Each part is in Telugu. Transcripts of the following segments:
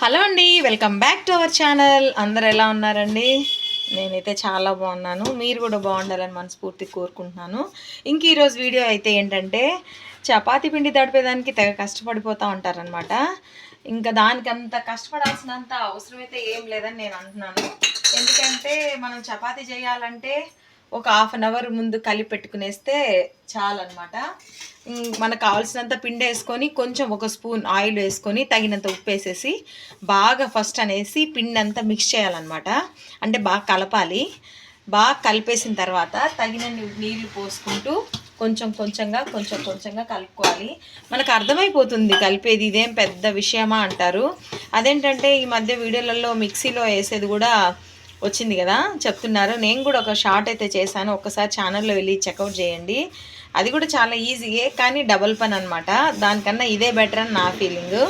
హలో అండి welcome back to our channel. అందరు ఎలా ఉన్నారండి? నేనైతే చాలా బాగున్నాను. మీరు కూడా బాగుండాలని మనస్ఫూర్తి కోరుకుంటున్నాను. ఇంక ఈరోజు వీడియో అయితే ఏంటంటే చపాతీ పిండి తడిపేదానికి తెగ కష్టపడిపోతూ ఉంటారనమాట ఇంకా దానికి అంత కష్టపడాల్సినంత అవసరం అయితే ఏం లేదని నేను అంటున్నాను. ఎందుకంటే మనం చపాతీ చేయాలంటే ఒక హాఫ్ అన్ అవర్ ముందు కలిపి పెట్టుకునేస్తే చాలన్నమాట. మనకు కావాల్సినంత పిండి వేసుకొని కొంచెం ఒక స్పూన్ ఆయిల్ వేసుకొని తగినంత ఉప్పు వేసేసి బాగా ఫస్ట్ అనేసి పిండి అంతా మిక్స్ చేయాలన్నమాట. అంటే బాగా కలపాలి. బాగా కలిపేసిన తర్వాత తగినన్ని నీళ్ళు పోసుకుంటూ కొంచెం కొంచెంగా కొంచెం కొంచెంగా కలుపుకోవాలి. మనకు అర్థమైపోతుంది కలిపేది ఇదేం పెద్ద విషయమా అంటారు. అదేంటంటే ఈ మధ్య వీడియోలలో మిక్సీలో వేసేది కూడా వచ్చింది కదా చెప్తున్నారు. నేను కూడా ఒక షార్ట్ అయితే చేశాను. ఒక్కసారి ఛానల్లో వెళ్ళి చెక్అవుట్ చేయండి. అది కూడా చాలా ఈజీయే కానీ డబల్ పని అనమాట దానికన్నా ఇదే బెటర్ అని నా ఫీలింగ్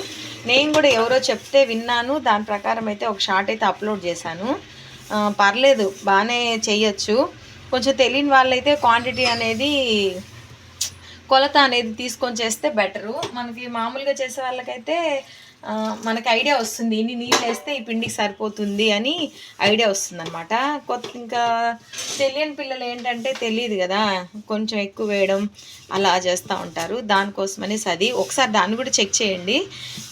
నేను కూడా ఎవరో చెప్తే విన్నాను. దాని ప్రకారం అయితే ఒక షార్ట్ అయితే అప్లోడ్ చేశాను. పర్లేదు బాగానే చేయొచ్చు. కొంచెం తెలియని వాళ్ళైతే క్వాంటిటీ అనేది కొలత అనేది తీసుకొని చేస్తే బెటరు మనకి మామూలుగా చేసే వాళ్ళకైతే మనకి ఐడియా వస్తుంది ఇన్ని నీళ్ళు వేస్తే ఈ పిండికి సరిపోతుంది అని ఐడియా వస్తుంది అనమాట కొత్త ఇంకా తెలియని పిల్లలు ఏంటంటే తెలియదు కదా కొంచెం ఎక్కువ వేయడం అలా చేస్తూ ఉంటారు. దానికోసమని అది. ఒకసారి దాన్ని కూడా చెక్ చేయండి.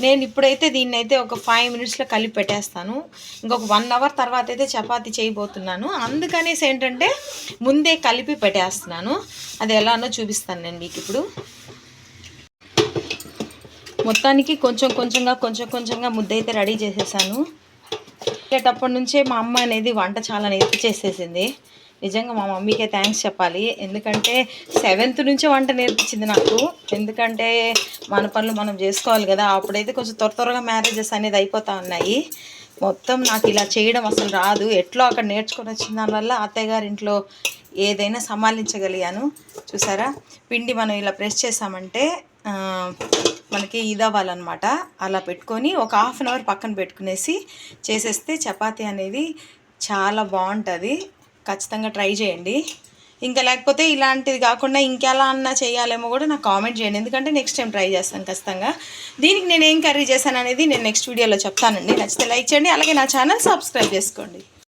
నేను ఇప్పుడైతే దీన్ని అయితే ఒక ఫైవ్ మినిట్స్లో కలిపి పెట్టేస్తాను. ఇంకొక వన్ అవర్ తర్వాత అయితే చపాతి చేయబోతున్నాను. అందుకనేసి ఏంటంటే ముందే కలిపి పెట్టేస్తున్నాను. అది ఎలానో చూపిస్తాను నేను మీకు ఇప్పుడు. మొత్తానికి కొంచెం కొంచెంగా కొంచెం కొంచెంగా ముద్ద అయితే రెడీ చేసేసాను. వెళ్ళేటప్పటి నుంచే మా అమ్మ అనేది వంట చాలా నేర్పించేసేసింది నిజంగా మా మమ్మీకే థ్యాంక్స్ చెప్పాలి. ఎందుకంటే సెవెంత్ నుంచే వంట నేర్పించింది నాకు. ఎందుకంటే మన పనులు మనం చేసుకోవాలి కదా. అప్పుడైతే కొంచెం త్వర త్వరగా మ్యారేజెస్ అనేది అయిపోతూ ఉన్నాయి. మొత్తం నాకు ఇలా చేయడం అసలు రాదు. ఎట్లో అక్కడ నేర్చుకొని వచ్చిన దానివల్ల అత్తయ్య గారి ఇంట్లో ఏదైనా సమాలించగలిగాను చూసారా? పిండి మనం ఇలా ప్రెస్ చేసామంటే మనకి ఇది అవ్వాలన్నమాట అలా పెట్టుకొని ఒక హాఫ్ అన్ అవర్ పక్కన పెట్టుకునేసి చేసేస్తే చపాతీ అనేది చాలా బాగుంటుంది. ఖచ్చితంగా ట్రై చేయండి. ఇంకా లేకపోతే ఇలాంటిది కాకుండా ఇంకెలా అన్నా చేయాలేమో కూడా నాకు కామెంట్ చేయండి. ఎందుకంటే నెక్స్ట్ టైం ట్రై చేస్తాను ఖచ్చితంగా. దీనికి నేను ఏం కర్రీ చేశాను అనేది నేను నెక్స్ట్ వీడియోలో చెప్తానండి. నచ్చితే లైక్ చేయండి. అలాగే నా ఛానల్ సబ్స్క్రైబ్ చేసుకోండి.